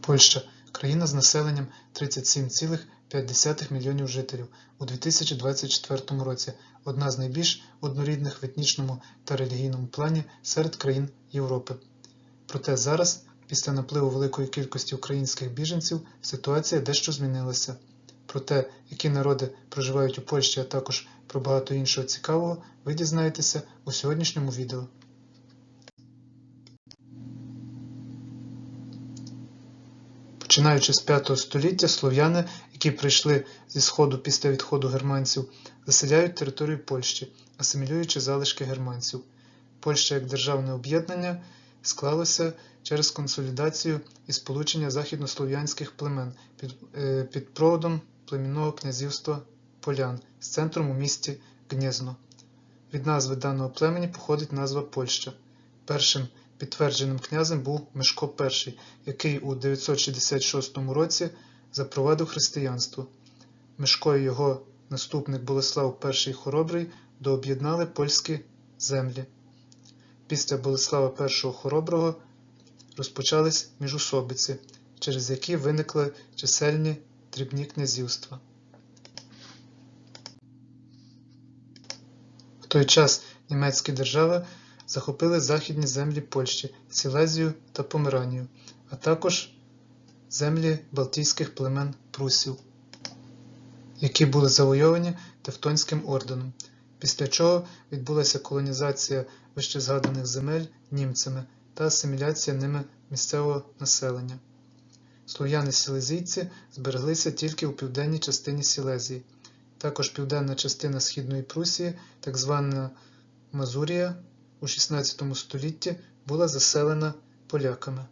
Польща країна з населенням 37,5 мільйонів жителів у 2024 році, одна з найбільш однорідних в етнічному та релігійному плані серед країн Європи. Проте зараз, після напливу великої кількості українських біженців, ситуація дещо змінилася. Про те, які народи проживають у Польщі, а також про багато іншого цікавого, ви дізнаєтеся у сьогоднішньому відео. Починаючи з 5 століття, слов'яни, які прийшли зі сходу після відходу германців, заселяють територію Польщі, асимілюючи залишки германців. Польща як державне об'єднання склалося через консолідацію і сполучення західнослов'янських племен під, е, під проводом племінного князівства Полян з центром у місті Гнєзно. Від назви даного племені походить назва Польща. Першим підтвердженим князем був Мишко І, який у 966 році запровадив християнство. Мишко і його наступник Болеслав І Хоробрий дооб'єднали польські землі. Після Болеслава І Хороброго розпочались міжусобиці, через які виникли чисельні дрібні князівства. В той час німецькі держави захопили західні землі Польщі, Сілезію та Померанію, а також землі Балтійських племен Прусів, які були завойовані Тевтонським орденом, після чого відбулася колонізація вищезгаданих земель німцями та асиміляція ними місцевого населення. Слов'яни-сілезійці збереглися тільки у південній частині Сілезії. Також південна частина Східної Прусії, так звана Мазурія, у 16 столітті була заселена поляками,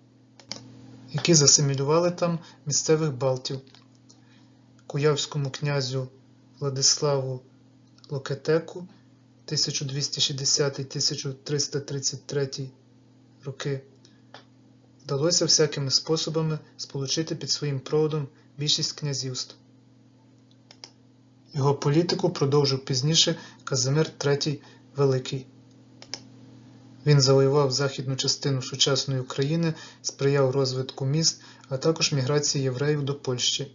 які засимілювали там місцевих балтів. Куявському князю Владиславу Локетеку 1260-1333 роки вдалося всякими способами сполучити під своїм проводом більшість князівств. Його політику продовжив пізніше Казимир III Великий. Він завоював західну частину сучасної України, сприяв розвитку міст, а також міграції євреїв до Польщі.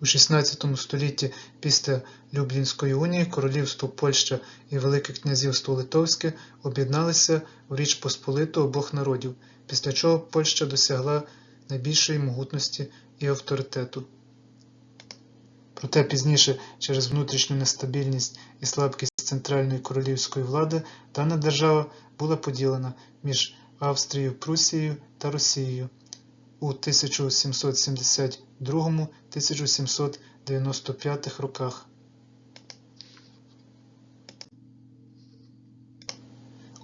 У 16 столітті після Люблінської унії королівство Польща і Велике князівство Литовське об'єдналися в Річ Посполиту обох народів, після чого Польща досягла найбільшої могутності і авторитету. Проте пізніше, через внутрішню нестабільність і слабкість центральної королівської влади, дана держава була поділена між Австрією, Прусією та Росією у 1772-1795 роках.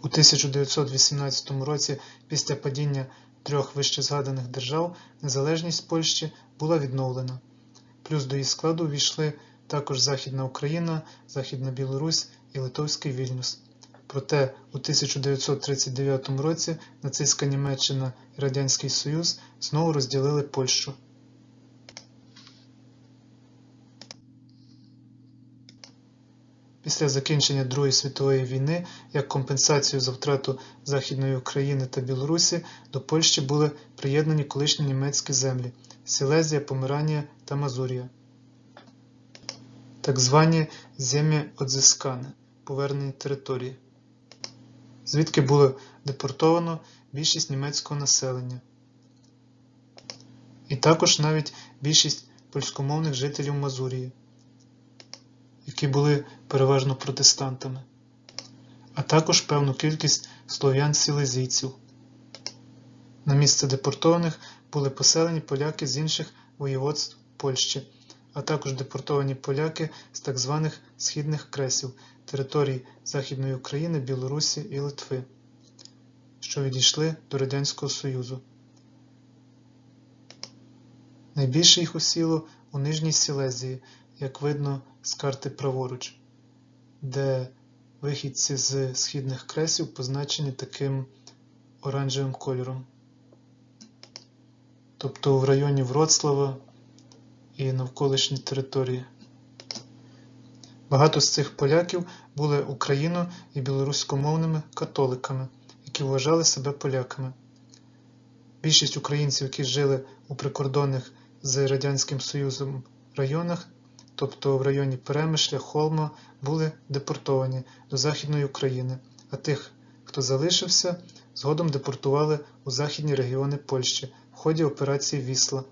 У 1918 році, після падіння трьох вищезгаданих держав, незалежність Польщі була відновлена. Плюс до її складу увійшли також Західна Україна, Західна Білорусь і Литовський Вільнюс. Проте у 1939 році нацистська Німеччина і Радянський Союз знову розділили Польщу. Після закінчення Другої світової війни, як компенсацію за втрату Західної України та Білорусі, до Польщі були приєднані колишні німецькі землі Сілезія, Померанія та Мазурія. Так звані землі одзискани, повернені території, звідки було депортовано більшість німецького населення, і також навіть більшість польськомовних жителів Мазурії які були переважно протестантами, а також певну кількість слов'ян-сілезійців. На місце депортованих були поселені поляки з інших воєводств Польщі, а також депортовані поляки з так званих східних кресів територій Західної України, Білорусі і Литви, що відійшли до Радянського Союзу. Найбільше їх осіло у Нижній Сілезії, як видно з карти праворуч, де вихідці з східних кресів позначені таким оранжевим кольором. Тобто в районі Вроцлава і навколишні території. Багато з цих поляків були україно- і білоруськомовними католиками, які вважали себе поляками. Більшість українців, які жили у прикордонних з Радянським Союзом районах, тобто в районі Перемишля, Холма, були депортовані до Західної України, а тих, хто залишився, згодом депортували у західні регіони Польщі в ході операції Вісла.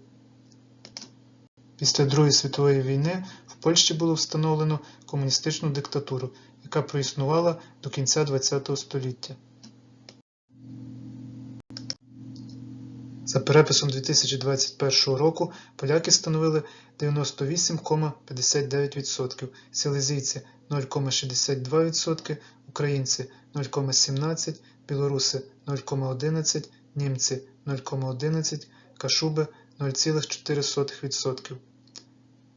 Після Другої світової війни в Польщі було встановлено комуністичну диктатуру, яка проіснувала до кінця ХХ століття. За переписом 2021 року поляки становили 98,59%, сілезійці 0,62%, українці 0,17%, білоруси 0,11%, німці 0,11%, кашуби 0,4%.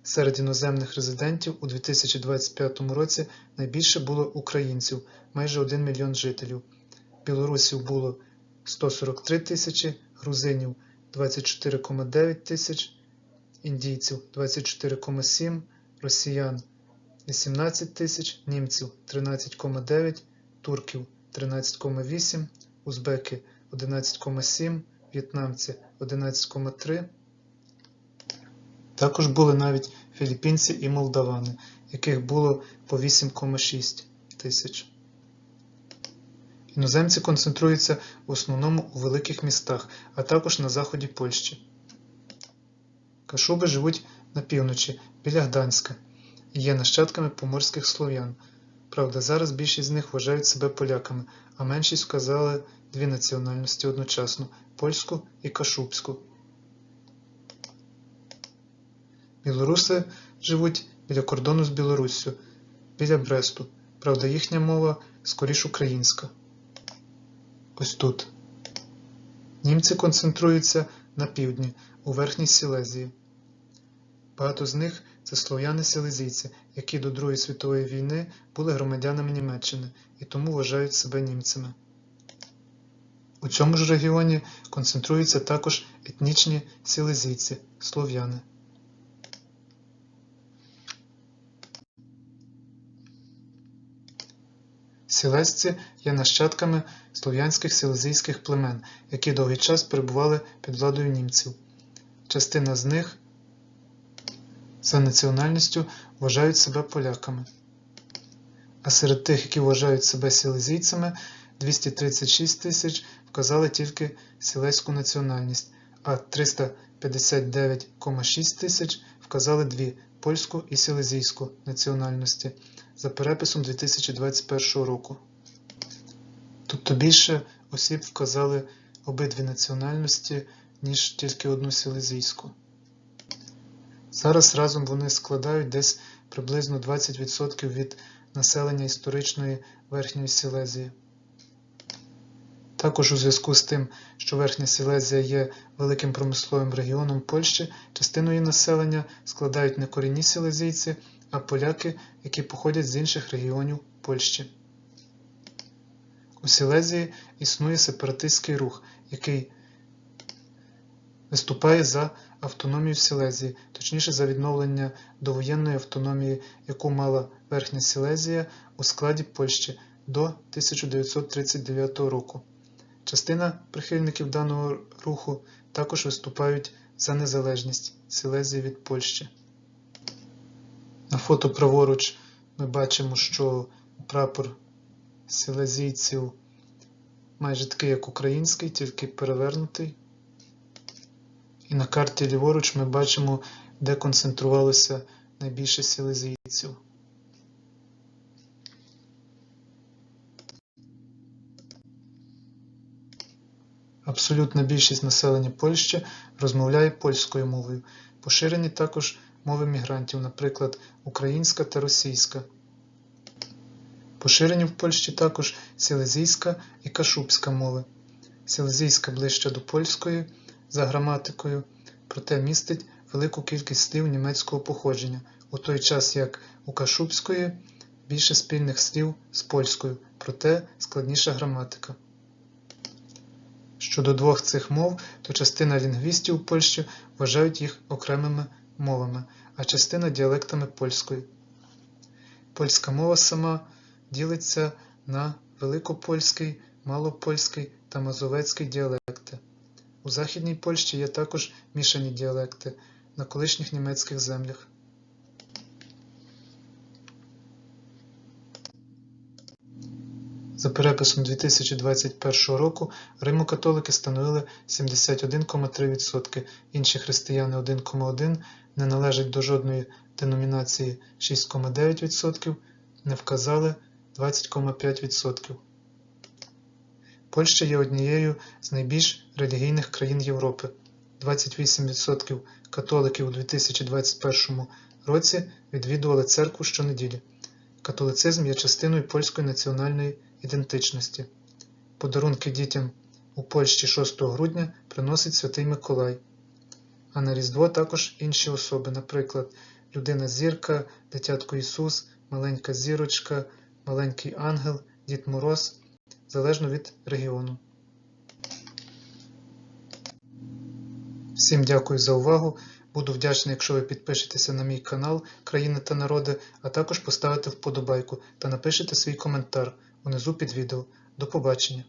Серед іноземних резидентів у 2025 році найбільше було українців майже 1 мільйон жителів. Білорусів було 143 тисячі, грузинів 24,9 тисяч, індійців 24,7, росіян 18 тисяч, німців 13,9, турків 13,8, узбеки 11,7, в'єтнамці 11,3. Також були навіть філіппінці і молдавани, яких було по 8,6 тисяч. Іноземці концентруються в основному у великих містах, а також на заході Польщі. Кашуби живуть на півночі, біля Гданська, і є нащадками поморських слов'ян. Правда, зараз більшість з них вважають себе поляками, а меншість вказали дві національності одночасно польську і кашубську. Білоруси живуть біля кордону з Білоруссю, біля Бресту. Правда, їхня мова скоріш українська. Ось тут. Німці концентруються на півдні, у Верхній Сілезії. Багато з них це слов'яни-сілезійці, які до Другої світової війни були громадянами Німеччини і тому вважають себе німцями. У цьому ж регіоні концентруються також етнічні сілезійці, слов'яни. Сілезці є нащадками слов'янських сілезійських племен, які довгий час перебували під владою німців. Частина з них за національністю вважають себе поляками. А серед тих, які вважають себе сілезійцями, 236 тисяч вказали тільки сілезьку національність, а 359,6 тисяч вказали дві польську і сілезійську національності за переписом 2021 року. Тобто більше осіб вказали обидві національності, ніж тільки одну сілезійську. Зараз разом вони складають десь приблизно 20% від населення історичної Верхньої Сілезії. Також у зв'язку з тим, що Верхня Сілезія є великим промисловим регіоном Польщі, частину її населення складають не корінні сілезійці, а поляки, які походять з інших регіонів Польщі. У Сілезії існує сепаратистський рух, який виступає за автономію Сілезії, точніше за відновлення довоєнної автономії, яку мала Верхня Сілезія у складі Польщі до 1939 року. Частина прихильників даного руху також виступають за незалежність Сілезії від Польщі. На фото праворуч ми бачимо, що прапор сілезійців майже такий, як український, тільки перевернутий. І на карті ліворуч ми бачимо, де концентрувалося найбільше сілезійців. Абсолютна більшість населення Польщі розмовляє польською мовою. Поширені також мови мігрантів, наприклад, українська та російська. Поширені в Польщі також сілезійська і кашубська мови. Сілезійська ближче до польської за граматикою, проте містить велику кількість слів німецького походження, у той час як у кашубської більше спільних слів з польською, проте складніша граматика. Щодо двох цих мов, то частина лінгвістів у Польщі вважають їх окремими мовами, а частина діалектами польської. Польська мова сама ділиться на великопольський, малопольський та мазовецький діалекти. У Західній Польщі є також мішані діалекти на колишніх німецьких землях. За переписом 2021 року римокатолики становили 71,3%, інші християни 1,1%, не належать до жодної деномінації 6,9%, не вказали 20,5%. Польща є однією з найбільш релігійних країн Європи. 28% католиків у 2021 році відвідували церкву щонеділі. Католицизм є частиною польської національної ідентичності. Подарунки дітям у Польщі 6 грудня приносить Святий Миколай. А на Різдво також інші особи, наприклад, людина зірка, дитятко Ісус, маленька зірочка, маленький ангел, Дід Мороз, залежно від регіону. Всім дякую за увагу. Буду вдячний, якщо ви підпишетеся на мій канал Країни та народи, а також поставите вподобайку та напишете свій коментар унизу під відео. До побачення!